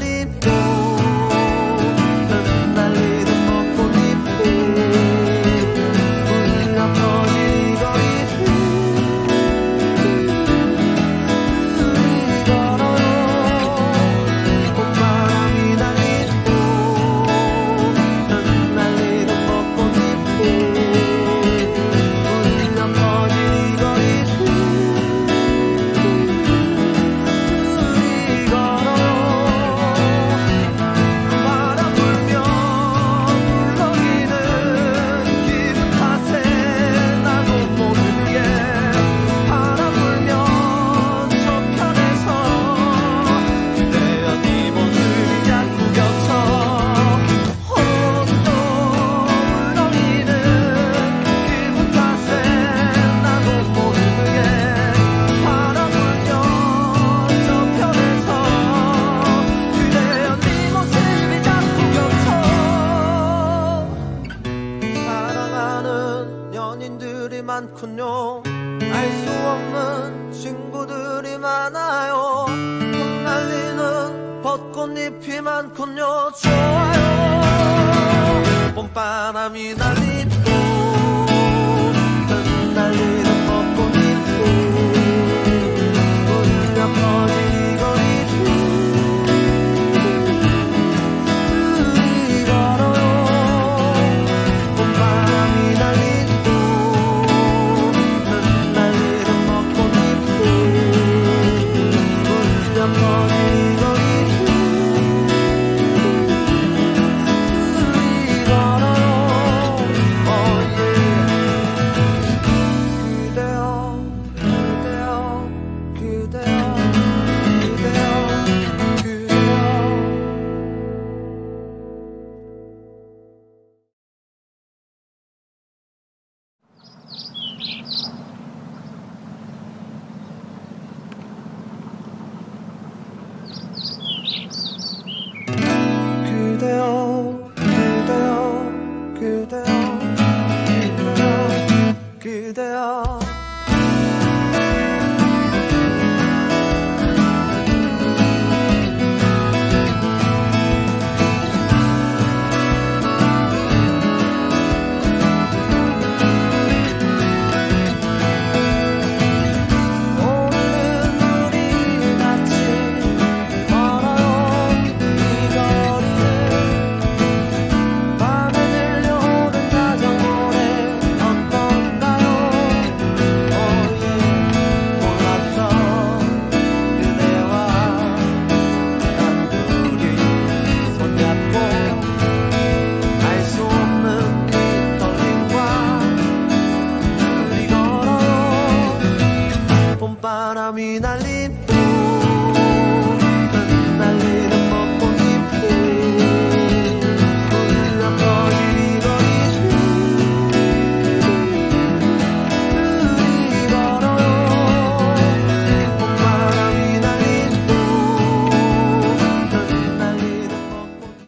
darling. 연인들이 많군요. 알 수 없는 친구들이 많아요. 흩날리는 벚꽃잎이 많군요. 좋아요. 봄바람이 camina libre.